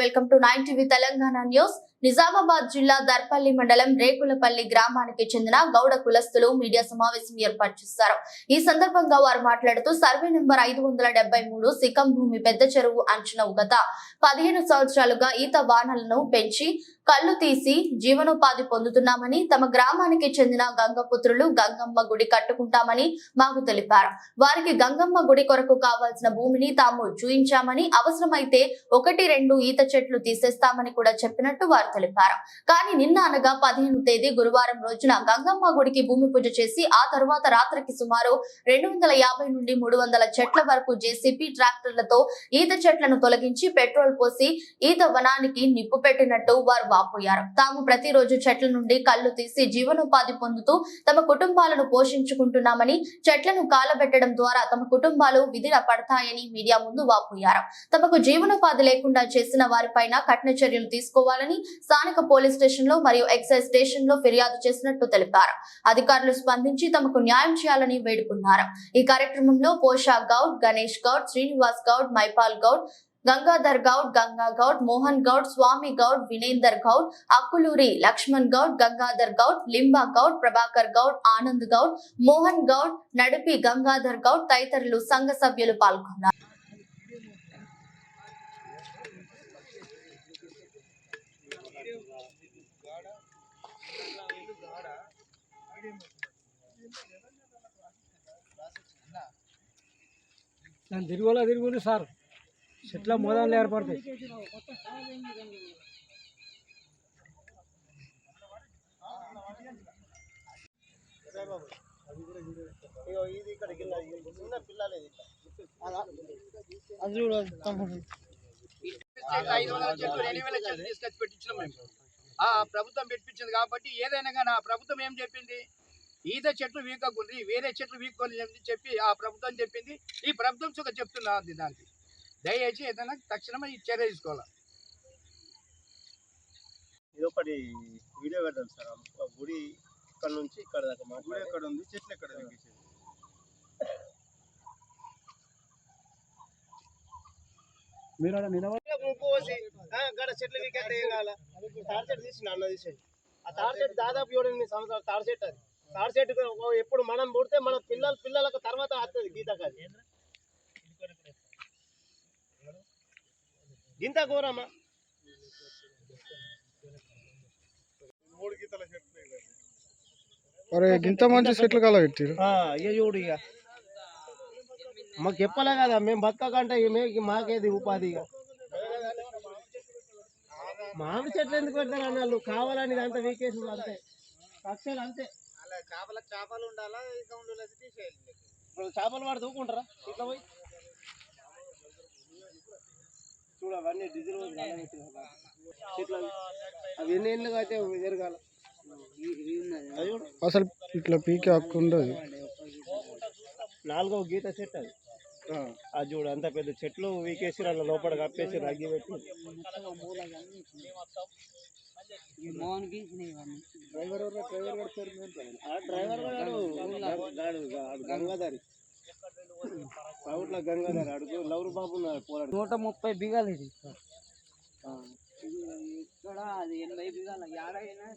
Welcome to nine TV Telangana news. Nizamabad జిల్లా దర్పల్లి మండలం రేకులపల్లి గ్రామానికి చెందిన గౌడ కులస్తులు మీడియా సమావేశం ఏర్పాటు చేశారు. ఈ సందర్భంగా వారు మాట్లాడుతూ సర్వే నెంబర్ ఐదు వందల డెబ్బై మూడు సికం భూమి పెద్ద చెరువు అంచున గత పదిహేను సంవత్సరాలుగా ఈత వానలను పెంచి కళ్ళు తీసి జీవనోపాధి పొందుతున్నామని తమ గ్రామానికి చెందిన గంగపుత్రులు గంగమ్మ గుడి కట్టుకుంటామని మాకు తెలిపారు. వారికి గంగమ్మ గుడి కొరకు కావాల్సిన భూమిని తాము చూయించామని అవసరమైతే ఒకటి రెండు ఈత చెట్లు తీసేస్తామని కూడా చెప్పినట్టు వారు తెలిపారు. కానీ నిన్న అనగా పదిహేను తేదీ గురువారం రోజున గంగమ్మ గుడికి భూమి పూజ చేసి ఆ తర్వాత రాత్రికి సుమారు రెండు వందల యాభై నుండి మూడు వందల చెట్ల వరకు జేసీపీ ట్రాక్టర్లతో ఈత చెట్లను తొలగించి పెట్రోల్ పోసి ఈత వనానికి నిప్పు పెట్టినట్టు వారు వాపోయారు. తాము ప్రతిరోజు చెట్ల నుండి కళ్ళు తీసి జీవనోపాధి పొందుతూ తమ కుటుంబాలను పోషించుకుంటున్నామని చెట్లను కాలబెట్టడం ద్వారా తమ కుటుంబాలు విధిన పడతాయని మీడియా ముందు వాపోయారు. తమకు జీవనోపాధి లేకుండా చేసిన వారిపైన కఠిన చర్యలు తీసుకోవాలని స్థానిక పోలీస్ స్టేషన్లో మరియు ఎక్సైజ్ స్టేషన్లో ఫిర్యాదు చేసినట్టు తెలిపారు. అధికారులు స్పందించి తమకు న్యాయం చేయాలని వేడుకున్నారు. ఈ కార్యక్రమంలో పోషా గౌడ్ గణేష్ గౌడ్ శ్రీనివాస్ గౌడ్ మైపాల్ గౌడ్ గంగాధర్ గౌడ్ గంగా గౌడ్ మోహన్ గౌడ్ స్వామి గౌడ్ వినేందర్ గౌడ్ అక్కులూరి లక్ష్మణ్ గౌడ్ గంగాధర్ గౌడ్ లింబా గౌడ్ ప్రభాకర్ గౌడ్ ఆనంద్ గౌడ్ మోహన్ గౌడ్ నడిపి గంగాధర్ గౌడ్ తదితరులు సంఘ సభ్యులు పాల్గొన్నారు. దాని తిరుగులు సార్? చెట్ల మోదాలు ఏర్పడతాయి. ఐదు వందల చెట్లు రెండు తీసుకొచ్చి పెట్టించినాం మేము ఆ ప్రభుత్వం పెట్టించింది కాబట్టి ఏదైనా కానీ ఆ ప్రభుత్వం ఏం చెప్పింది? ఈత చెట్లు వీకకుంది వేరే చెట్లు వీక్కొని చెప్పి ఆ ప్రభుత్వం చెప్పింది. ఈ ప్రభుత్వం సుఖ చెప్తున్నా దానికి? దయచేసి ఏదైనా తక్షణమే ఈ చర్య తీసుకోవాలి. ఇది ఒకటి వీడియో సార్. ఆ గుడి ఇక్కడ నుంచి ఇక్కడ దాకా గుడి ఎక్కడ ఉంది? చెట్లు ఎక్కడ మీరు ఆడ నిలబడి గడ చెట్లు వీకెట్ ఏం కావాలా? తాడి చెట్టు తీసి అన్న తీసేది ఆ తాడి చెట్టు దాదాపు ఏడు ఎనిమిది సంవత్సరాలు తాడి చెట్టు అది. తాడి చెట్టు ఎప్పుడు మనం పుడితే మన పిల్లల పిల్లలకు తర్వాత వస్తుంది గీత కాదు గింత కూరమ్మా మూడు గీతల చెట్లు అరే ఇంత మంచి చెట్లు కాల పెట్టారు. చూడు ఇక మాకు చెప్పలే కదా మేము బతకకంటే మాకేది ఉపాధి ఇక మామిడి చెట్లు ఎందుకు పెడతారు అన్నాళ్ళు కావాలని ఇదంతా వీకేసి అంతే. కక్షలు అంతే. చేపల చేపలు ఉండాలా ఇప్పుడు చేపలు వాడు దూకుంటారా ఇట్లా పోయి? చూడు అవన్నీ డీజిల్ అవి. ఎన్ని ఏళ్ళుగా అయితే జరగాల అసలు ఇట్లా పీకే హక్కు ఉండదు. నాలుగో గీత చెట్టు అది. అది చూడు అంత పెద్ద చెట్లు వీకేసి అలా లోపల కప్పేసి రగ్గి పెట్టి. డ్రైవర్ డ్రైవర్ గాడు గంగాధరి. గంగాధరి అడుగు లవరు బాబు ఉన్నారు పోరాడు నూట ముప్పై బిగాలు ఇది. ఇక్కడ అది ఎనభై బిగాల.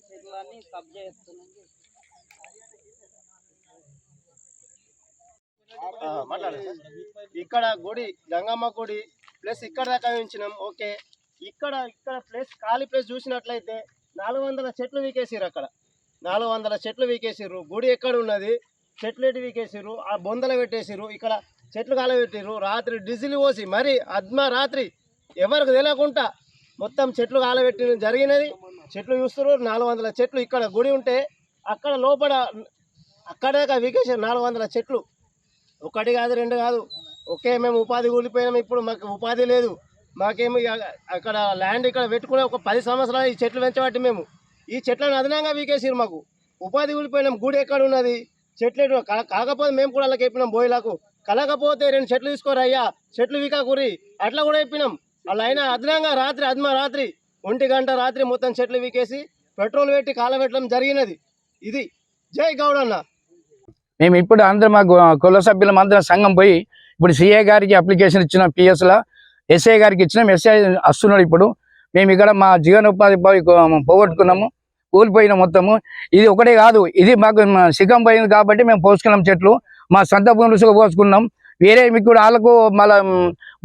చెట్లన్నీ కబ్జా చేస్తున్నాయి. ఇక్కడ గుడి గంగమ్మ గుడి ప్లస్ ఇక్కడ దాకా ఉంచినాం ఓకే. ఇక్కడ ఇక్కడ ప్లేస్ ఖాళీ ప్లేస్ చూసినట్లయితే నాలుగు వందల చెట్లు వీకేసిర్రు అక్కడ. నాలుగు వందల చెట్లు వీకేసిర్రు. గుడి ఎక్కడ ఉన్నది? చెట్లు ఎటు వీకేసిర్రు? ఆ బొందలు పెట్టేసారు ఇక్కడ చెట్లు కాలబెట్టారు రాత్రి డిజిల్ పోసి మరి అద్మా రాత్రి ఎవరికి తెలియకుండా మొత్తం చెట్లు కాలబెట్టి జరిగినది చెట్లు చూస్తున్నారు నాలుగు వందల చెట్లు ఇక్కడ గుడి ఉంటే అక్కడ లోపల అక్కడ వీకేసారు నాలుగు వందల చెట్లు. ఒకటి కాదు రెండు కాదు. ఒకే మేము ఉపాధి కూలిపోయినాం. ఇప్పుడు మాకు ఉపాధి లేదు. మాకేమి అక్కడ ల్యాండ్ ఇక్కడ పెట్టుకునే ఒక పది సంవత్సరాలు ఈ చెట్లు పెంచబట్టి మేము. ఈ చెట్లను అదనంగా వీకేసారు మాకు. ఉపాధి కూలిపోయినాం. గుడి ఎక్కడ ఉన్నది? చెట్లు కాకపోతే మేము కూడా వాళ్ళకి చెప్పినాం బోయిలకు. కలకపోతే రెండు చెట్లు తీసుకోరయ్యా చెట్లు వికాకురి అట్లా కూడా చెప్పినాం. అలా అయినా అదనంగా రాత్రి అద్మ రాత్రి ఒంటి గంట రాత్రి మొత్తం చెట్లు వీకేసి పెట్రోల్ పెట్టి కాలబెట్టడం జరిగినది. ఇది. జై గౌడన్న. మేము ఇప్పుడు అందరం మా కుల సభ్యులం అందరం సంఘం పోయి ఇప్పుడు సిఏ గారికి అప్లికేషన్ ఇచ్చినాం పిఎస్లో. ఎస్ఐ గారికి ఇచ్చినాం. ఎస్ఐ వస్తున్నాడు ఇప్పుడు. మేము ఇక్కడ మా జీవనోపాధి ఉపాధి పోగొట్టుకున్నాము. కూలిపోయిన మొత్తము. ఇది ఒకటే కాదు ఇది మాకు సిగ్గం పోయింది కాబట్టి మేము పోసుకున్నాం చెట్లు. మా సొంత భూములు పోసుకున్నాం. వేరే మీకు కూడా వాళ్ళకు మళ్ళా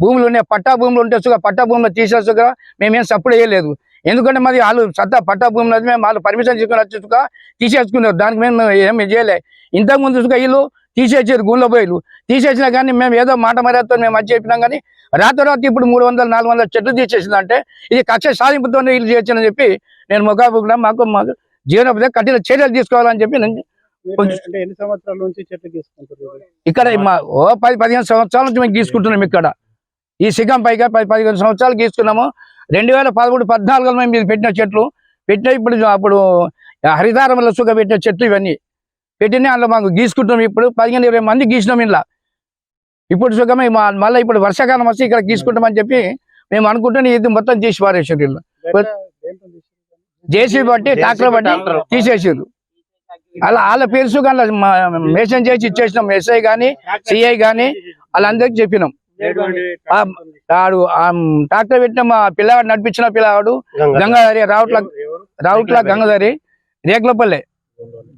భూములు ఉన్నాయి. పట్టా భూములు ఉంటే సుగా పట్టా భూములు తీసేసుగా మేమేం సప్పుడు చేయలేదు. ఎందుకంటే మరి వాళ్ళు సత్తా పట్టా భూములు అది మేము వాళ్ళు పర్మిషన్ తీసుకుని వచ్చేసుగా తీసేసుకున్నారు. దానికి మేము ఏమి చేయలే. ఇంతకు ముందు సుగా వీళ్ళు తీసేసారు గుండ్ల పోయిలు తీసేసినా కానీ మేము ఏదో మాట మర్యాదతో మేము అది చెప్పినాం కానీ రాత్రి రాత్రి ఇప్పుడు మూడు వందల నాలుగు వందల చెట్లు తీసేసిందంటే ఇది కక్ష సాధింపుతోనే వీళ్ళు చేయొచ్చని చెప్పి నేను ముఖాముఖిగా మాకు మాకు జీవనోపాధి కఠిన చర్యలు తీసుకోవాలని చెప్పి నేను కొంచెం- అంటే ఎన్ని సంవత్సరాల నుంచి చెట్లు తీసుకుంటారు ఇక్కడ మా ఓ పది పదిహేను సంవత్సరాల నుంచి మేము గీసుకుంటున్నాం ఇక్కడ. ఈ సిగం పైగా పది పదిహేను సంవత్సరాలు గీసుకున్నాము. రెండు వేల పదమూడు పద్నాలుగులో మేము పెట్టిన చెట్లు. పెట్టిన ఇప్పుడు అప్పుడు హరితారంలో సుఖ పెట్టిన చెట్లు ఇవన్నీ. పెట్టిన అందులో మాకు గీసుకుంటున్నాం ఇప్పుడు. పదిహేను ఇరవై మంది గీసినాం ఇలా ఇప్పుడు సుఖమే మళ్ళీ ఇప్పుడు వర్షాకాలం వస్తే ఇక్కడ గీసుకుంటామని చెప్పి మేము అనుకుంటున్నాం ఇది మొత్తం తీసి పారేసారు వీళ్ళు జేసీబీ బట్టి ట్రాక్టర్ బట్టి తీసేసారు అలా వాళ్ళ పేరు సుఖం మెన్షన్ చేసి ఇచ్చేసినాం. ఎస్ఐ గానీ సిఐ గానీ వాళ్ళందరికి చెప్పినాం. ఆడు ఆ ట్రాక్టర్ పెట్టిన మా పిల్లవాడు నడిపించిన పిల్లవాడు గంగాధరి. రావుట్ల రావుట్ల గంగాధరి. రేకులపల్లె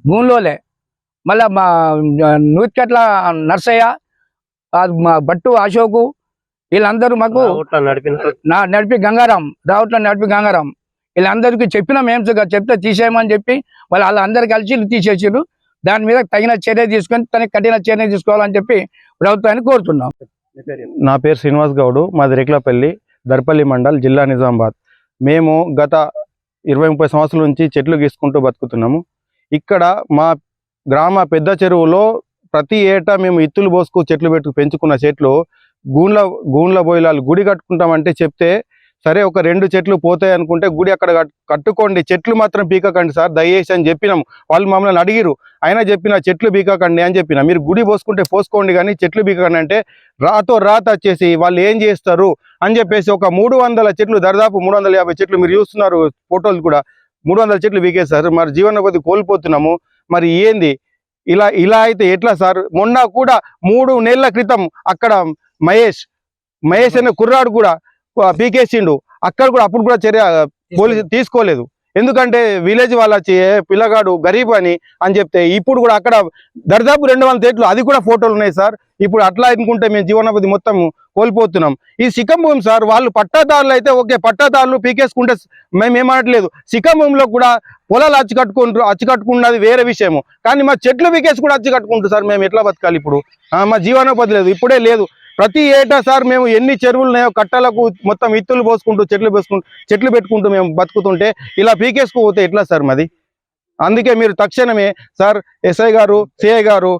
భూమిలోలే మళ్ళా మా నూతికట్ల నర్సయ్య ఆ మా బట్టు అశోకు వీళ్ళందరూ మాకు నా నడిపి గంగారాం రావుట్ల నడిపి గంగారాం. వీళ్ళందరికీ చెప్పినాం సుగా చెప్తే తీసేయమని చెప్పి వాళ్ళు వాళ్ళందరూ కలిసి తీసేసారు దాని మీద తగిన చర్య తీసుకొని తనకి కఠిన చర్య తీసుకోవాలని చెప్పి ప్రభుత్వాన్ని కోరుతున్నాం. నా పేరు శ్రీనివాస్ గౌడు మాది రేకులపల్లి దర్పల్లి మండల్ జిల్లా నిజామాబాద్. మేము గత ఇరవై ముప్పై సంవత్సరాల నుంచి చెట్లు గీసుకుంటూ బతుకుతున్నాము. ఇక్కడ మా గ్రామ పెద్ద చెరువులో ప్రతి ఏటా మేము ఇత్తులు పోసుకు చెట్లు పెట్టు పెంచుకున్న చెట్లు గూండ్ల గూండ్ల బోయిలాలు గుడి కట్టుకుంటామంటే చెప్తే సరే ఒక రెండు చెట్లు పోతాయి అనుకుంటే గుడి అక్కడ కట్టుకోండి చెట్లు మాత్రం పీకకండి సార్ దయచేసి అని చెప్పినాం. వాళ్ళు మమ్మల్ని అడిగిరు అయినా చెప్పిన చెట్లు పీకకండి అని చెప్పిన. మీరు గుడి పోసుకుంటే పోసుకోండి కానీ చెట్లు పీకకండి అంటే రాతో రాత వచ్చేసి వాళ్ళు ఏం చేస్తారు అని చెప్పేసి ఒక మూడు వందల చెట్లు దాదాపు మూడు వందల యాభై చెట్లు మీరు చూస్తున్నారు ఫోటోలు కూడా మూడు వందల చెట్లు పీకేస్తారు మరి జీవనోపాధి కోల్పోతున్నాము. మరి ఏంది? ఇలా ఇలా అయితే ఎట్లా సార్? మొన్న కూడా మూడు నెలల క్రితం అక్కడ మహేష్ మహేష్ అనే కుర్రాడు కూడా పీకేసిండు. అక్కడ కూడా అప్పుడు కూడా చర్య పోలీసు తీసుకోలేదు. ఎందుకంటే విలేజ్ వాళ్ళ వచ్చి పిల్లగాడు గరీబ్ అని అని చెప్తే ఇప్పుడు కూడా అక్కడ దర్దాపు రెండు వందల తేట్లు అది కూడా ఫోటోలు ఉన్నాయి సార్. ఇప్పుడు అట్లా అనుకుంటే మేము జీవనోపాధి మొత్తం కోల్పోతున్నాం. ఈ సిక్కం భూమి సార్ వాళ్ళు పట్టాదారులు అయితే ఓకే పట్టాదారులు పీకేసుకుంటే మేము ఏమనట్లేదు. సిక్కం భూమిలో కూడా పొలాలు అచ్చి కట్టుకుంటారు అచ్చి కట్టుకున్నది వేరే విషయము. కానీ మా చెట్లు పీకేసి కూడా అచ్చి కట్టుకుంటారు సార్ మేము ఎట్లా బతకాలి ఇప్పుడు? మా జీవనోపాధి లేదు ఇప్పుడే లేదు. ప్రతి ఏటా సార్ మేము ఎన్ని చెరువులు ఉన్నాయో కట్టలకు మొత్తం ఇత్తులు పోసుకుంటూ చెట్లు పోసుకుంటూ చెట్లు పెట్టుకుంటూ మేము బతుకుతుంటే ఇలా పీకేసుకోపోతే ఎట్లా సార్ మాది అందుకే మీరు తక్షణమే సార్ ఎస్ఐ గారు సిఐ గారు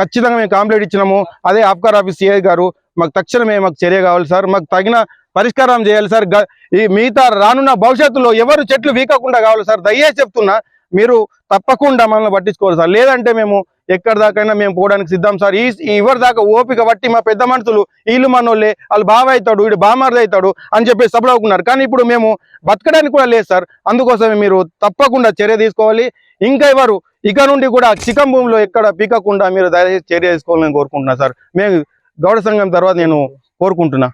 ఖచ్చితంగా మేము కంప్లైంట్ ఇచ్చినాము. అదే ఆఫ్కార్ ఆఫీస్ సిఐ గారు మాకు తక్షణమే మాకు చర్య కావాలి సార్. మాకు తగిన పరిష్కారం చేయాలి సార్. ఈ మిగతా రానున్న భవిష్యత్తులో ఎవరు చెట్లు వీకకుండా కావాలి సార్? దయచేసి చెప్తున్నా మీరు తప్పకుండా మనల్ని పట్టించుకోవాలి సార్. లేదంటే మేము ఎక్కడి దాకైనా మేము పోవడానికి సిద్ధం సార్. ఈ ఎవరి దాకా ఓపిక బట్టి మా పెద్ద మనుషులు వీళ్ళు మనోళ్ళే వాళ్ళు బావ అవుతాడు వీడు బామర్ది అవుతాడు అని చెప్పి సబడవుకున్నారు కానీ ఇప్పుడు మేము బతకడానికి కూడా లేదు సార్. అందుకోసమే మీరు తప్పకుండా చర్య తీసుకోవాలి. ఇంకా ఎవరు? ఇక నుండి కూడా చికం భూమిలో ఎక్కడ పీకకుండా మీరు దయచేసి చర్య తీసుకోవాలని కోరుకుంటున్నా సార్. మేము గౌడ సంఘం తర్వాత నేను కోరుకుంటున్నా.